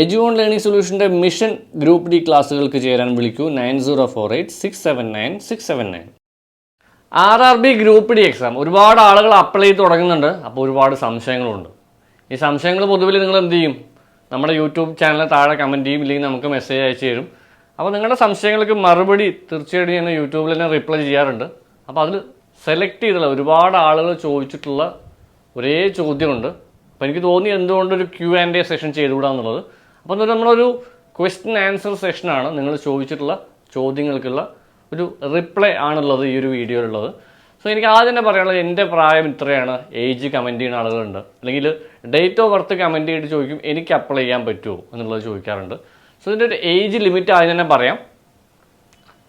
എജു on learning സൊല്യൂഷന്റെ mission group D ക്ലാസ്സുകൾക്ക് ചേരാൻ വിളിക്കൂ nine zero four eight six seven nine six seven nine. R R B group D exam. ഒരുപാട് ആളുകൾ apply ചെയ്ത് തുടങ്ങുന്നുണ്ട്. അപ്പോൾ ഒരുപാട് സംശയങ്ങളുണ്ട്. ഈ സംശയങ്ങൾ പൊതുവിൽ നിങ്ങൾ എന്ത് ചെയ്യും? നമ്മുടെ യൂട്യൂബ് ചാനലിൽ താഴെ കമന്റ് ചെയ്യും ഇല്ലെങ്കിൽ നമുക്ക് മെസ്സേജ് അയച്ചു തരും. അപ്പോൾ നിങ്ങളുടെ സംശയങ്ങൾക്ക് മറുപടി തീർച്ചയായിട്ടും ഞാൻ യൂട്യൂബിൽ തന്നെ റിപ്ലൈ ചെയ്യാറുണ്ട്. അപ്പോൾ അതിൽ സെലക്ട് ചെയ്തുള്ള ഒരുപാട് ആളുകൾ ചോദിച്ചിട്ടുള്ള ഒരേ ചോദ്യമുണ്ട്. അപ്പോൾ എനിക്ക് തോന്നി എന്തുകൊണ്ട് ഒരു ക്യൂ ആൻഡ് എ സെഷൻ ചെയ്തുകൂടാന്നുള്ളത്. അപ്പോൾ എന്താ നമ്മളൊരു ക്വസ്റ്റ്യൻ ആൻസർ സെഷനാണ് നിങ്ങൾ ചോദിച്ചിട്ടുള്ള ചോദ്യങ്ങൾക്കുള്ള ഒരു റിപ്ലൈ ആണുള്ളത് ഈ ഒരു വീഡിയോയിലുള്ളത്. സോ എനിക്ക് ആദ്യം തന്നെ പറയാനുള്ളത് എന്റെ പ്രായം ഇത്രയാണ്. ഏജ് കമന്റ് ചെയ്യുന്ന ആളുകളുണ്ട്. അല്ലെങ്കിൽ ഡേറ്റ് ഓഫ് ബർത്ത് കമന്റ് ചെയ്തിട്ട് ചോദിക്കും എനിക്ക് അപ്ലൈ ചെയ്യാൻ പറ്റുമോ? എന്നുള്ളത് ചോദിക്കാറുണ്ട്. സോ ഇതിന്റെ ഒരു ഏജ് ലിമിറ്റ് ആദ്യം തന്നെ പറയാം.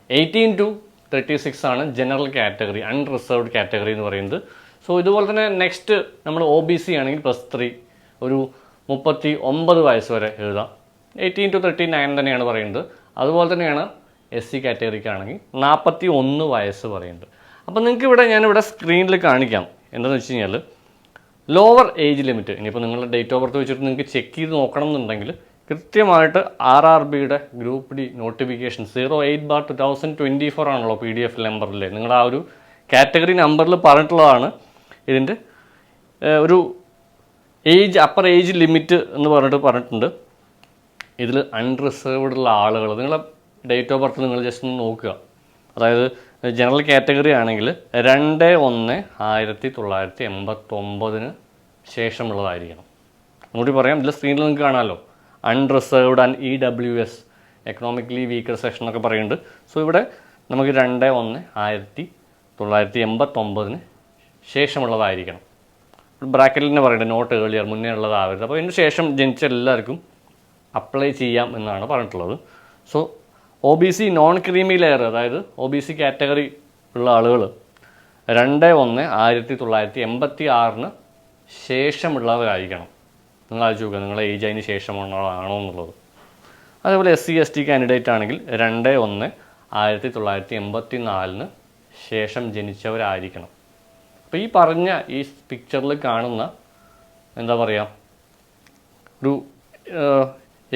എയ്റ്റീൻ ടു തേർട്ടി സിക്സ് ആണ് ജനറൽ കാറ്റഗറി അൺറിസർവ്ഡ് കാറ്റഗറി എന്ന് പറയുന്നത്. സോ ഇതുപോലെ തന്നെ നെക്സ്റ്റ് നമ്മൾ ഒ ബി സി ആണെങ്കിൽ പ്ലസ് ത്രീ ഒരു മുപ്പത്തി ഒമ്പത് വയസ്സ് വരെ എഴുതാം. എയ്റ്റീൻ ടു തേർട്ടി നയൻ തന്നെയാണ് പറയുന്നത്. അതുപോലെ തന്നെയാണ് എസ് സി കാറ്റഗറിക്കാണെങ്കിൽ നാൽപ്പത്തി ഒന്ന് വയസ്സ് പറയുന്നത്. അപ്പോൾ നിങ്ങൾക്ക് ഇവിടെ ഞാനിവിടെ സ്ക്രീനിൽ കാണിക്കാം. എന്താണെന്ന് വെച്ച് കഴിഞ്ഞാൽ ലോവർ ഏജ് ലിമിറ്റ് ഇനിയിപ്പോൾ നിങ്ങളുടെ ഡേറ്റ് ഓഫ് ബർത്ത് വെച്ചിട്ട് നിങ്ങൾക്ക് ചെക്ക് ചെയ്ത് നോക്കണം എന്നുണ്ടെങ്കിൽ കൃത്യമായിട്ട് ആർ ആർ ബിയുടെ group D notification zero eight bar two thousand twenty four ആണല്ലോ പി ഡി എഫ് നമ്പറിൽ നിങ്ങളുടെ ആ ഒരു കാറ്റഗറി നമ്പറിൽ പറഞ്ഞിട്ടുള്ളതാണ്. ഇതിന്റെ ഒരു ഏജ് അപ്പർ ഏജ് ലിമിറ്റ് എന്ന് പറഞ്ഞിട്ട് പറഞ്ഞിട്ടുണ്ട്. ഇതിൽ അൺറിസർവ്ഡ് ഉള്ള ആളുകൾ നിങ്ങളെ ഡേറ്റ് ഓഫ് ബർത്ത് നിങ്ങൾ ജസ്റ്റ് ഒന്ന് നോക്കുക. അതായത് ജനറൽ കാറ്റഗറി ആണെങ്കിൽ രണ്ട് ഒന്ന് ആയിരത്തി തൊള്ളായിരത്തി എൺപത്തൊമ്പതിന് ശേഷമുള്ളതായിരിക്കണം. ഒന്നുകൂടി പറയാം ഇതിൽ സ്ക്രീനിൽ നിങ്ങൾക്ക് കാണാമല്ലോ unreserved and E W S economically weaker section എന്നൊക്കെ പറയുന്നുണ്ട്. സോ ഇവിടെ നമുക്ക് രണ്ട് ഒന്ന് ആയിരത്തി തൊള്ളായിരത്തി എൺപത്തൊമ്പതിന് ശേഷമുള്ളതായിരിക്കണം. ബ്രാക്കറ്റിൽ തന്നെ പറയുന്നത് നോട്ട് ഏർലിയർ മുന്നേ ഉള്ളതാവരുത്. അപ്പോൾ ഇതിന് ശേഷം ജനിച്ച എല്ലാവർക്കും അപ്ലൈ ചെയ്യാം എന്നാണ് പറഞ്ഞിട്ടുള്ളത്. So O B C non creamy layer അതായത് ഒ ബി സി കാറ്റഗറി ഉള്ള ആളുകൾ രണ്ട് ഒന്ന് ആയിരത്തി തൊള്ളായിരത്തി എൺപത്തി ആറിന് ശേഷമുള്ളവരായിരിക്കണം. നിങ്ങൾ ആലോചിച്ച് നോക്കുക നിങ്ങളെ ഏജ് അതിന് ശേഷമുള്ളതാണോ എന്നുള്ളത്. അതേപോലെ S C S T candidate ആണെങ്കിൽ രണ്ട് ഒന്ന് ആയിരത്തി തൊള്ളായിരത്തി എൺപത്തി നാലിന് ശേഷം ജനിച്ചവരായിരിക്കണം. അപ്പോൾ ഈ പറഞ്ഞ ഈ പിക്ചറിൽ കാണുന്ന എന്താ പറയുക ഒരു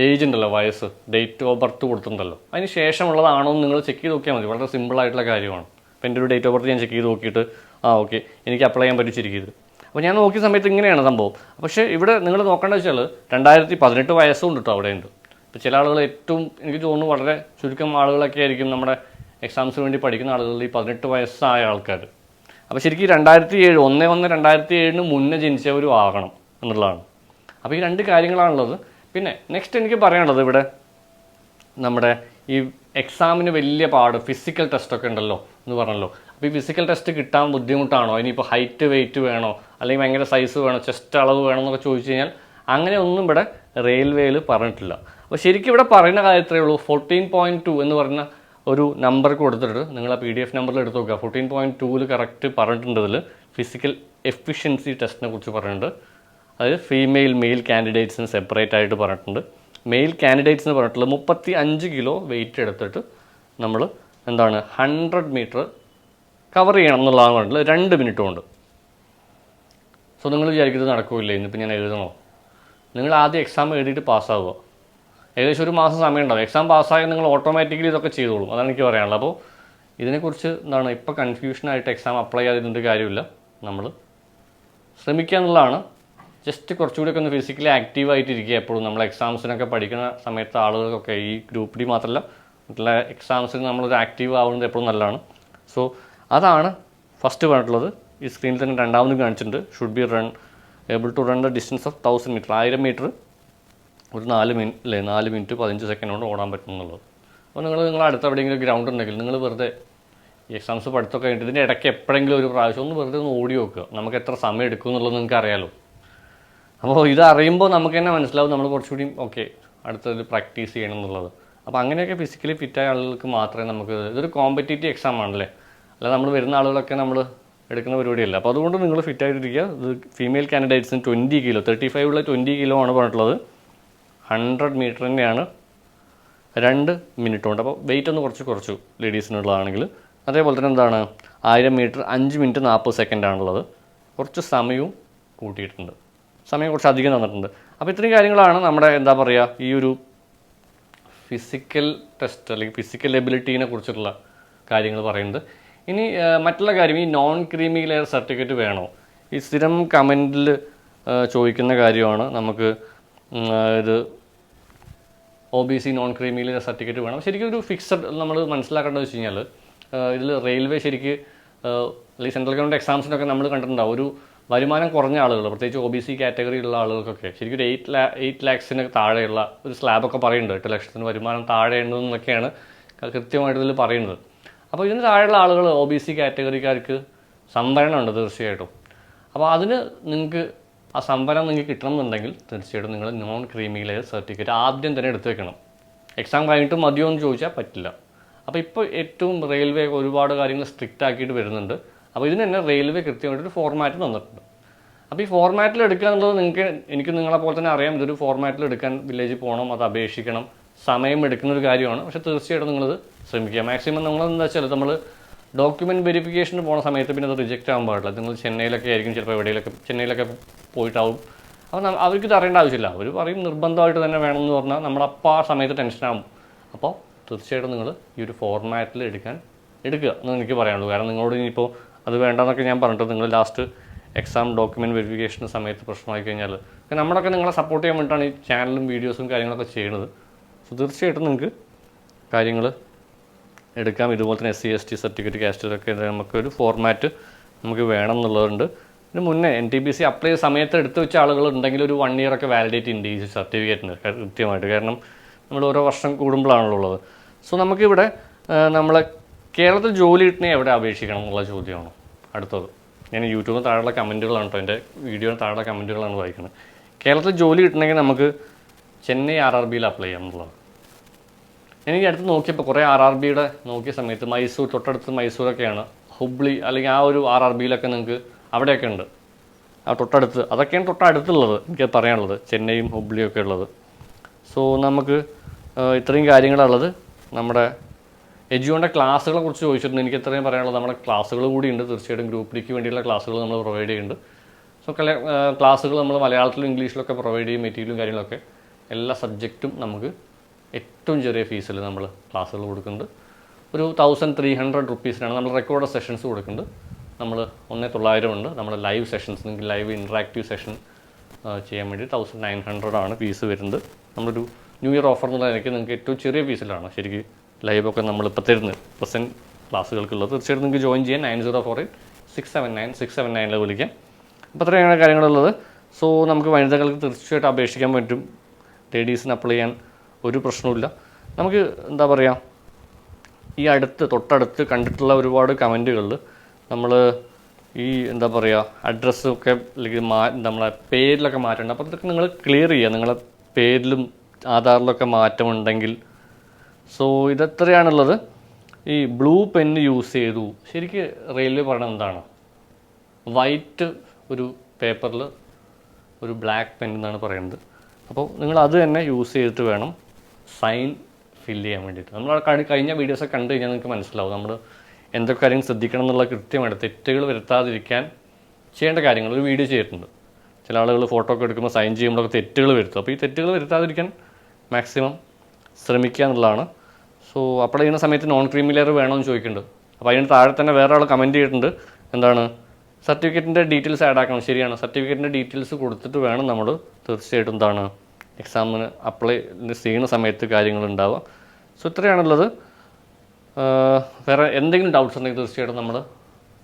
ഏജ് ഉണ്ടല്ലോ വയസ്സ് ഡേറ്റ് ഓഫ് ബർത്ത് കൊടുത്തിട്ടുണ്ടല്ലോ. അതിന് ശേഷമുള്ളതാണോ എന്ന് നിങ്ങൾ ചെക്ക് ചെയ്ത് നോക്കിയാൽ മതി. വളരെ സിമ്പിൾ ആയിട്ടുള്ള കാര്യമാണ്. അപ്പോൾ എന്റെ ഒരു ഡേറ്റ് ഓഫ് ബർത്ത് ഞാൻ ചെക്ക് ചെയ്ത് നോക്കിയിട്ട് ആ ഓക്കെ എനിക്ക് അപ്ലൈ ചെയ്യാൻ പറ്റിച്ചിരിക്കുന്നത്. അപ്പോൾ ഞാൻ നോക്കിയ സമയത്ത് ഇങ്ങനെയാണ് സംഭവം. പക്ഷേ ഇവിടെ നിങ്ങൾ നോക്കേണ്ടത് വെച്ചാൽ രണ്ടായിരത്തി പതിനെട്ട് വയസ്സും ഉണ്ട്. കേട്ടോ അവിടെയുണ്ട് ഇപ്പോൾ ചില ആളുകൾ ഏറ്റവും എനിക്ക് തോന്നുന്നു വളരെ ചുരുക്കം ആളുകളൊക്കെ ആയിരിക്കും നമ്മുടെ എക്സാംസിന് വേണ്ടി പഠിക്കുന്ന ആളുകളിൽ ഈ പതിനെട്ട് വയസ്സായ ആൾക്കാർ അപ്പോൾ ശരിക്കും രണ്ടായിരത്തി ഏഴ് ഒന്ന് ഒന്ന് രണ്ടായിരത്തി ഏഴിന് മുന്നേ ജനിച്ചവരും ആകണം എന്നുള്ളതാണ്. അപ്പോൾ ഈ രണ്ട് കാര്യങ്ങളാണുള്ളത്. പിന്നെ നെക്സ്റ്റ് എനിക്ക് പറയാനുള്ളത് ഇവിടെ നമ്മുടെ ഈ എക്സാമിന് വലിയ പാട് ഫിസിക്കൽ ടെസ്റ്റൊക്കെ ഉണ്ടല്ലോ എന്ന് പറഞ്ഞല്ലോ. അപ്പോൾ ഈ ഫിസിക്കൽ ടെസ്റ്റ് കിട്ടാൻ ബുദ്ധിമുട്ടാണോ? ഇനിയിപ്പോൾ ഹൈറ്റ് വെയിറ്റ് വേണോ? അല്ലെങ്കിൽ ഭയങ്കര സൈസ് വേണോ? ചെസ്റ്റ് അളവ് വേണോ എന്നൊക്കെ ചോദിച്ചു കഴിഞ്ഞാൽ അങ്ങനെ ഒന്നും ഇവിടെ റെയിൽവേയിൽ പറഞ്ഞിട്ടില്ല. അപ്പോൾ ശരിക്കും ഇവിടെ പറയുന്ന കാര്യത്രേ ഉള്ളൂ. ഫോർട്ടീൻ പോയിന്റ് ടു എന്ന് പറയുന്ന ഒരു നമ്പർ കൊടുത്തിട്ട് നിങ്ങൾ ആ പി ഡി എഫ് നമ്പറിൽ എടുത്ത് നോക്കുക. ഫോർട്ടീൻ പോയിന്റ് ടൂവിൽ കറക്റ്റ് പറഞ്ഞിട്ടുണ്ട് ഇതിൽ ഫിസിക്കൽ എഫിഷ്യൻസി ടെസ്റ്റിനെ കുറിച്ച് പറഞ്ഞിട്ടുണ്ട്. അതായത് ഫീമെയിൽ മെയിൽ കാൻഡിഡേറ്റ്സിന് സെപ്പറേറ്റ് ആയിട്ട് പറഞ്ഞിട്ടുണ്ട്. മെയിൽ കാൻഡിഡേറ്റ്സ് എന്ന് പറഞ്ഞിട്ടുള്ളത് മുപ്പത്തി അഞ്ച് കിലോ വെയിറ്റ് എടുത്തിട്ട് നമ്മൾ എന്താണ് ഹൺഡ്രഡ് മീറ്റർ കവർ ചെയ്യണം എന്നുള്ളതാണ് പറഞ്ഞിട്ടുള്ളത്. രണ്ട് മിനിറ്റ് കൊണ്ട്. സോ നിങ്ങൾ വിചാരിക്കുന്നത് നടക്കില്ല? ഇന്നിപ്പോൾ ഞാൻ എഴുതണോ? നിങ്ങൾ ആദ്യം എക്സാം എഴുതിയിട്ട് പാസ്സാവുക ഏകദേശം ഒരു മാസം സമയം ഉണ്ടാവും എക്സാം പാസ്സായാൽ നിങ്ങൾ ഓട്ടോമാറ്റിക്കലി ഇതൊക്കെ ചെയ്തോളും. അതാണ് എനിക്ക് പറയാനുള്ളത്. അപ്പോൾ ഇതിനെക്കുറിച്ച് എന്താണ് ഇപ്പോൾ കൺഫ്യൂഷനായിട്ട് എക്സാം അപ്ലൈ ചെയ്തിട്ടുണ്ട് കാര്യമില്ല. നമ്മൾ ശ്രമിക്കുക എന്നുള്ളതാണ്. ജസ്റ്റ് കുറച്ചുകൂടി ഒന്ന് ഫിസിക്കലി ആക്റ്റീവ് ആയിട്ടിരിക്കുക എപ്പോഴും. നമ്മൾ എക്സാംസിനൊക്കെ പഠിക്കുന്ന സമയത്ത് ആളുകൾക്കൊക്കെ ഈ ഗ്രൂപ്പ് ഡി മാത്രമല്ല മറ്റുള്ള എക്സാംസിന് നമ്മളൊരു ആക്റ്റീവ് ആവുന്നത് എപ്പോഴും നല്ലതാണ്. സോ അതാണ് ഫസ്റ്റ് പറഞ്ഞിട്ടുള്ളത്. ഈ സ്ക്രീനിൽ തന്നെ രണ്ടാമത് കാണിച്ചിട്ടുണ്ട്. Should be run able to run the distance of thousand metre ആയിരം മീറ്റർ ഒരു നാല് മിനിറ്റ് അല്ലേ നാല് മിനിറ്റ് പതിനഞ്ച് സെക്കൻഡ് കൊണ്ട് ഓടാൻ പറ്റും എന്നുള്ളത് അപ്പോൾ നിങ്ങൾ നിങ്ങൾ അടുത്ത് എവിടെയെങ്കിലും ഗ്രൗണ്ട് ഉണ്ടെങ്കിൽ നിങ്ങൾ വെറുതെ എക്സാംസ് പഠിത്തമൊക്കെ കഴിഞ്ഞിട്ട് ഇതിന്റെ ഇടയ്ക്ക് എപ്പോഴെങ്കിലും ഒരു പ്രാവശ്യം ഒന്ന് വെറുതെ ഒന്ന് ഓടി നോക്കുക. നമുക്ക് എത്ര സമയം എടുക്കും എന്നുള്ളത് നിങ്ങൾക്ക് അറിയാലോ. അപ്പോൾ ഇത് അറിയുമ്പോൾ നമുക്ക് തന്നെ മനസ്സിലാവും നമ്മൾ കുറച്ചുകൂടി ഓക്കെ അടുത്തത് പ്രാക്ടീസ് ചെയ്യണം എന്നുള്ളത്. അപ്പോൾ അങ്ങനെയൊക്കെ ഫിസിക്കലി ഫിറ്റായ ആളുകൾക്ക് മാത്രമേ നമുക്ക് ഇതൊരു കോമ്പറ്റേറ്റീവ് എക്സാം ആണല്ലേ. അല്ല നമ്മൾ വരുന്ന ആളുകളൊക്കെ നമ്മൾ എടുക്കുന്ന പരിപാടിയല്ല. അപ്പോൾ അതുകൊണ്ട് നിങ്ങൾ ഫിറ്റായിട്ടിരിക്കുക ഇത് ഫീമെയിൽ കാൻഡിഡേറ്റ്സിന് ട്വന്റി കിലോ തേർട്ടി ഫൈവ് ഉള്ള ട്വന്റി കിലോ ആണ് പറഞ്ഞിട്ടുള്ളത്. ഹൺഡ്രഡ് മീറ്റർ തന്നെയാണ് രണ്ട് മിനിറ്റ് കൊണ്ട് അപ്പോൾ വെയിറ്റ് ഒന്ന് കുറച്ച് കുറച്ചു ലേഡീസിനുള്ളതാണെങ്കിൽ അതേപോലെ തന്നെ എന്താണ്? ആയിരം മീറ്റർ അഞ്ച് മിനിറ്റ് നാൽപ്പത് സെക്കൻഡാണുള്ളത് കുറച്ച് സമയവും കൂട്ടിയിട്ടുണ്ട്. സമയം കുറച്ച് അധികം തന്നിട്ടുണ്ട്. അപ്പോൾ ഇത്രയും കാര്യങ്ങളാണ് നമ്മുടെ എന്താ പറയുക ഈ ഒരു ഫിസിക്കൽ ടെസ്റ്റ് അല്ലെങ്കിൽ ഫിസിക്കൽ എബിലിറ്റീനെ കുറിച്ചിട്ടുള്ള കാര്യങ്ങൾ പറയുന്നത്. ഇനി മറ്റുള്ള കാര്യം ഈ നോൺ ക്രീമി ലെയർ സർട്ടിഫിക്കറ്റ് വേണോ? ഈ സ്ഥിരം കമന്റിൽ ചോദിക്കുന്ന കാര്യമാണ് നമുക്ക് ഇത് ഒ ബി സി നോൺ ക്രീമിയിൽ സർട്ടിഫിക്കറ്റ് വേണം. ശരിക്കും ഒരു ഫിക്സഡ് നമ്മൾ മനസ്സിലാക്കേണ്ടത് വെച്ച് കഴിഞ്ഞാൽ ഇതിൽ റെയിൽവേ ശരിക്ക് അല്ലെങ്കിൽ സെൻട്രൽ ഗവൺമെന്റ് എക്സാംസിനൊക്കെ നമ്മൾ കണ്ടിട്ടുണ്ടാവും. ഒരു വരുമാനം കുറഞ്ഞ ആളുകൾ പ്രത്യേകിച്ച് ഒ ബി സി കാറ്റഗറിയിലുള്ള ആളുകൾക്കൊക്കെ. ശരിക്കും ഒരു എയ്റ്റ് ലാ എയ്റ്റ് ലാക്സിന് താഴെയുള്ള ഒരു സ്ലാബൊക്കെ പറയുന്നുണ്ട്. എട്ട് ലക്ഷത്തിന് വരുമാനം താഴെ ഉണ്ടെന്നൊക്കെയാണ് ക- കൃത്യമായിട്ട് ഇതിൽ പറയുന്നത്. അപ്പോൾ ഇതിന് താഴെയുള്ള ആളുകൾ ഒ ബി സി കാറ്റഗറിക്കാർക്ക് സംവരണമുണ്ട് തീർച്ചയായിട്ടും. അപ്പോൾ അതിന് നിങ്ങൾക്ക് ആ സംവരണം നിങ്ങൾക്ക് കിട്ടണമെന്നുണ്ടെങ്കിൽ തീർച്ചയായിട്ടും നിങ്ങൾ നോൺ ക്രീമി ലെയർ സർട്ടിഫിക്കറ്റ് ആദ്യം തന്നെ എടുത്തു വെക്കണം. എക്സാം കഴിഞ്ഞിട്ട് മതിയോ എന്ന് ചോദിച്ചാൽ പറ്റില്ല. അപ്പോൾ ഇപ്പോൾ ഏറ്റവും റെയിൽവേ ഒരുപാട് കാര്യങ്ങൾ സ്ട്രിക്റ്റ് ആക്കിയിട്ട് വരുന്നുണ്ട്. അപ്പോൾ ഇതിന് തന്നെ റെയിൽവേ കൃത്യമായിട്ടൊരു ഫോർമാറ്റ് തന്നിട്ടുണ്ട്. അപ്പോൾ ഈ ഫോർമാറ്റിൽ എടുക്കുക എന്നുള്ളത് നിങ്ങൾക്ക് എനിക്ക് നിങ്ങളെ പോലെ തന്നെ അറിയാം. ഇതൊരു ഫോർമാറ്റിൽ എടുക്കാൻ വില്ലേജിൽ പോകണം അത് അപേക്ഷിക്കണം. സമയം എടുക്കുന്ന ഒരു കാര്യമാണ്. പക്ഷേ തീർച്ചയായിട്ടും നിങ്ങളത് ശ്രമിക്കുക. മാക്സിമം നമ്മളെന്താ വെച്ചാൽ നമ്മൾ ഡോക്യുമെന്റ് വെരിഫിക്കേഷന് പോകുന്ന സമയത്ത് പിന്നെ അത് റിജക്റ്റ് ആകാൻ പാടില്ല. നിങ്ങൾ ചെന്നൈയിലൊക്കെ ആയിരിക്കും ചിലപ്പോൾ എവിടെയിലൊക്കെ ചെന്നൈയിലൊക്കെ പോയിട്ടാവും. അപ്പോൾ അവർക്ക് അറിയേണ്ട ആവശ്യമില്ല. അവർ പറയും നിർബന്ധമായിട്ട് തന്നെ വേണമെന്ന് പറഞ്ഞാൽ നമ്മളപ്പോൾ ആ സമയത്ത് ടെൻഷനാകും അപ്പോൾ തീർച്ചയായിട്ടും നിങ്ങൾ ഈ ഒരു ഫോർമാറ്റിൽ എടുക്കാൻ എടുക്കുക എന്ന് എനിക്ക് പറയാനുള്ളൂ. കാരണം നിങ്ങളോട് ഇനിയിപ്പോൾ അത് വേണ്ടെന്നൊക്കെ ഞാൻ പറഞ്ഞിട്ട് നിങ്ങൾ ലാസ്റ്റ് എക്സാം ഡോക്യുമെന്റ് വെരിഫിക്കേഷൻ സമയത്ത് പ്രശ്നമായി കഴിഞ്ഞാൽ നമ്മളൊക്കെ നിങ്ങളെ സപ്പോർട്ട് ചെയ്യാൻ വേണ്ടിയിട്ടാണ് ഈ ചാനലും വീഡിയോസും കാര്യങ്ങളൊക്കെ ചെയ്യുന്നത്. സോ തീർച്ചയായിട്ടും നിങ്ങൾക്ക് കാര്യങ്ങൾ എടുക്കാം. ഇതുപോലെ തന്നെ S C S T certificate കാസ്റ്റൊക്കെ നമുക്കൊരു ഫോർമാറ്റ് നമുക്ക് വേണം എന്നുള്ളതുണ്ട് ഇതിന് മുന്നേ N T B C apply ചെയ്ത സമയത്ത് എടുത്തു വെച്ച ആളുകൾ ഉണ്ടെങ്കിൽ ഒരു വൺ ഇയർ ഒക്കെ വാലിഡേറ്റ് ഉണ്ട് ഈ സർട്ടിഫിക്കറ്റിന് കൃത്യമായിട്ട്. കാരണം നമ്മൾ ഓരോ വർഷം കൂടുമ്പോഴാണല്ലോ ഉള്ളത്. സോ നമുക്കിവിടെ നമ്മളെ കേരളത്തിൽ ജോലി കിട്ടണേ എവിടെ അപേക്ഷിക്കണം എന്നുള്ള ചോദ്യമാണ് അടുത്തത്. ഞാൻ യൂട്യൂബിൽ താഴെയുള്ള കമന്റുകളാണ് കേട്ടോ എന്റെ വീഡിയോയുടെ താഴെയുള്ള കമന്റുകളാണ് വായിക്കുന്നത്. കേരളത്തിൽ ജോലി കിട്ടണമെങ്കിൽ നമുക്ക് ചെന്നൈ ആർ ആർ ബിയിൽ അപ്ലൈ ചെയ്യാം എന്നുള്ളതാണ് എനിക്ക് അടുത്ത് നോക്കിയപ്പോൾ കുറേ ആർ ആർ ബിയുടെ നോക്കിയ സമയത്ത് മൈസൂർ തൊട്ടടുത്ത് മൈസൂരൊക്കെയാണ്. ഹുബ്ലി അല്ലെങ്കിൽ ആ ഒരു ആർ ആർ ബിയിലൊക്കെ നിങ്ങൾക്ക് അവിടെയൊക്കെ ഉണ്ട്. ആ തൊട്ടടുത്ത് അതൊക്കെയാണ് തൊട്ടടുത്തുള്ളത് എനിക്ക് പറയാനുള്ളത്. ചെന്നൈയും ഹുബ്ലിയും ഒക്കെ ഉള്ളത്. സോ നമുക്ക് ഇത്രയും കാര്യങ്ങളുള്ളത് നമ്മുടെ എജുവിന്റെ ക്ലാസ്സുകളെ കുറിച്ച് ചോദിച്ചിട്ടുണ്ട് എനിക്ക് ഇത്രയും പറയാനുള്ളത് നമ്മുടെ ക്ലാസ്സുകൾ കൂടി ഉണ്ട്. തീർച്ചയായിട്ടും ഗ്രൂപ്പ് ഡിക്ക് വേണ്ടിയുള്ള ക്ലാസ്സുകൾ നമ്മൾ പ്രൊവൈഡ് ചെയ്യുന്നുണ്ട്. സോ കല ക്ലാസ്സുകൾ നമ്മൾ മലയാളത്തിലും ഇംഗ്ലീഷിലൊക്കെ പ്രൊവൈഡ് ചെയ്യും മെറ്റീരിയലും കാര്യങ്ങളൊക്കെ. എല്ലാ സബ്ജക്റ്റും നമുക്ക് ഏറ്റവും ചെറിയ ഫീസിൽ നമ്മൾ ക്ലാസ്സുകൾ കൊടുക്കുന്നുണ്ട്. ഒരു തൗസൻഡ് ത്രീ ഹൺഡ്രഡ് റുപ്പീസിനാണ് നമ്മൾ റെക്കോർഡ് സെഷൻസ് കൊടുക്കുന്നുണ്ട്. നമ്മൾ ഒന്നേ തൊള്ളായിരം ഉണ്ട്. നമ്മൾ ലൈവ് സെഷൻസ് അല്ലെങ്കിൽ ലൈവ് ഇൻട്രാക്റ്റീവ് സെഷൻ ചെയ്യാൻ വേണ്ടി തൗസൻഡ് നയൻ ഹൺഡ്രഡ് ആണ് ഫീസ് വരുന്നത്. നമ്മളൊരു ന്യൂ ഇയർ ഓഫർ എന്നുള്ള നിലയ്ക്ക് നിങ്ങൾക്ക് ഏറ്റവും ചെറിയ ഫീസിലാണ് ശരിക്കും ലൈവൊക്കെ നമ്മളിപ്പോൾ തരുന്നത്. പ്രസന്റ് ക്ലാസ്സുകൾക്കുള്ളത്. തീർച്ചയായിട്ടും നിങ്ങൾക്ക് ജോയിൻ ചെയ്യാൻ nine zero four eight six seven nine six seven നയനിൽ വിളിക്കാം. അപ്പോൾ അത്രയാണ് കാര്യങ്ങളുള്ളത്. സോ നമുക്ക് വനിതകൾക്ക് തീർച്ചയായിട്ടും അപേക്ഷിക്കാൻ പറ്റും. ലേഡീസിന് അപ്ലൈ ചെയ്യാൻ ഒരു പ്രശ്നവുമില്ല. നമുക്ക് എന്താ പറയുക ഈ അടുത്ത് തൊട്ടടുത്ത് കണ്ടിട്ടുള്ള ഒരുപാട് കമന്റുകളിൽ നമ്മൾ ഈ എന്താ പറയുക അഡ്രസ്സൊക്കെ അല്ലെങ്കിൽ മാ നമ്മളെ പേരിലൊക്കെ മാറ്റണം അപ്പോൾ അതൊക്കെ നിങ്ങൾ ക്ലിയർ ചെയ്യുക നിങ്ങളെ പേരിലും ആധാറിലൊക്കെ മാറ്റമുണ്ടെങ്കിൽ. സോ ഇതെത്രയാണുള്ളത്? ഈ ബ്ലൂ പെന്ന് യൂസ് ചെയ്തു. ശരിക്ക് റെയിൽവേ പറയണത് എന്താണ്? വൈറ്റ് ഒരു പേപ്പറിൽ ഒരു ബ്ലാക്ക് പെൻ എന്നാണ് പറയുന്നത്. അപ്പോൾ നിങ്ങൾ അത് തന്നെ യൂസ് ചെയ്തിട്ട് വേണം സൈൻ ഫില്ല് ചെയ്യാൻ വേണ്ടിയിട്ട്. നമ്മൾ കഴിഞ്ഞ വീഡിയോസ് കഴിഞ്ഞ വീഡിയോസൊക്കെ കണ്ടു കഴിഞ്ഞാൽ നിങ്ങൾക്ക് മനസ്സിലാവും. നമ്മൾ എന്തൊക്കെ കാര്യങ്ങൾ ശ്രദ്ധിക്കണം എന്നുള്ള കൃത്യമായിട്ട് തെറ്റുകൾ വരുത്താതിരിക്കാൻ ചെയ്യേണ്ട കാര്യങ്ങൾ ഒരു വീഡിയോ ചെയ്തിട്ടുണ്ട്. ചില ആളുകൾ ഫോട്ടോ ഒക്കെ എടുക്കുമ്പോൾ സൈൻ ചെയ്യുമ്പോഴൊക്കെ തെറ്റുകൾ വരുത്തും. അപ്പോൾ ഈ തെറ്റുകൾ വരുത്താതിരിക്കാൻ മാക്സിമം ശ്രമിക്കുക എന്നുള്ളതാണ്. സോ അപ്പോൾ ചെയ്യുന്ന സമയത്ത് നോൺ ക്രീമി ലെയർ വേണമെന്ന് ചോദിക്കുന്നുണ്ട്. അപ്പോൾ അതിന് താഴെ തന്നെ വേറെ ആൾ കമന്റ് ചെയ്തിട്ടുണ്ട്. എന്താണ്? സർട്ടിഫിക്കറ്റിന്റെ ഡീറ്റെയിൽസ് ആഡ് ആക്കണം. ശരിയാണ്. സർട്ടിഫിക്കറ്റിന്റെ ഡീറ്റെയിൽസ് കൊടുത്തിട്ട് വേണം നമ്മൾ തീർച്ചയായിട്ടും എന്താണ് എക്സാമിന് അപ്ലൈ ചെയ്യുന്ന സമയത്ത് കാര്യങ്ങളുണ്ടാവുക സോ ഇത്രയാണുള്ളത്. വേറെ എന്തെങ്കിലും ഡൗട്ട്സ് ഉണ്ടെങ്കിൽ തീർച്ചയായിട്ടും നമ്മൾ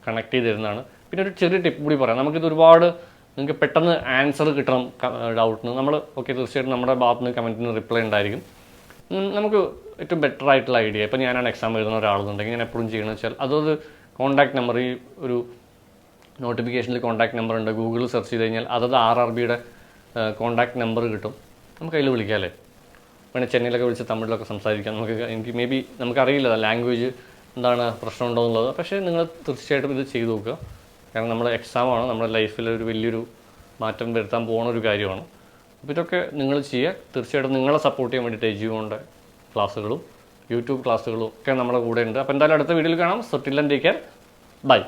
കണക്ട് ചെയ്ത് തരുന്നതാണ് പിന്നെ ഒരു ചെറിയ ടിപ്പ് കൂടി പറയാം. നമുക്കിത് ഒരുപാട് നിങ്ങൾക്ക് പെട്ടെന്ന് ആൻസർ കിട്ടണം ഡൗട്ടിന് നമ്മൾ ഓക്കെ തീർച്ചയായിട്ടും നമ്മുടെ ഭാഗത്തുനിന്ന് കമന്റിന് റിപ്ലൈ ഉണ്ടായിരിക്കും. നമുക്ക് ഏറ്റവും ബെറ്റർ ആയിട്ടുള്ള ഐഡിയ ഇപ്പം ഞാനാണ് എക്സാം എഴുതുന്ന ഒരാളെന്നുണ്ടെങ്കിൽ ഞാൻ എപ്പോഴും ചെയ്യണമെന്ന് വെച്ചാൽ അതൊരു കോൺടാക്ട് നമ്പർ ഈ ഒരു നോട്ടിഫിക്കേഷനിൽ കോൺടാക്ട് നമ്പർ ഉണ്ട്. ഗൂഗിളിൽ സെർച്ച് ചെയ്ത് കഴിഞ്ഞാൽ അതത് ആർ ആർ ബിയുടെ കോൺടാക്ട് നമ്പർ കിട്ടും. നമുക്ക് അതിൽ വിളിക്കാം അല്ലേ വേണേൽ ചെന്നൈയിലൊക്കെ വിളിച്ച് തമിഴിലൊക്കെ സംസാരിക്കാം. നമുക്ക് എനിക്ക് മേ ബി നമുക്കറിയില്ല ലാംഗ്വേജ് എന്താണ് പ്രശ്നമുണ്ടോ എന്നുള്ളത് പക്ഷേ നിങ്ങൾ തീർച്ചയായിട്ടും ഇത് ചെയ്തു നോക്കുക. കാരണം നമ്മുടെ എക്സാമാണ് നമ്മുടെ ലൈഫിൽ ഒരു വലിയൊരു മാറ്റം വരുത്താൻ പോകുന്ന ഒരു കാര്യമാണ്. അപ്പോൾ ഇതൊക്കെ നിങ്ങൾ ചെയ്യുക. തീർച്ചയായിട്ടും നിങ്ങളെ സപ്പോർട്ട് ചെയ്യാൻ വേണ്ടിയിട്ട് എജിയോന്റെ ക്ലാസ്സുകളും യൂട്യൂബ് ക്ലാസ്സുകളും ഒക്കെ നമ്മുടെ കൂടെ ഉണ്ട്. അപ്പോൾ എന്തായാലും അടുത്ത വീഡിയോയിൽ കാണാം. And take care bye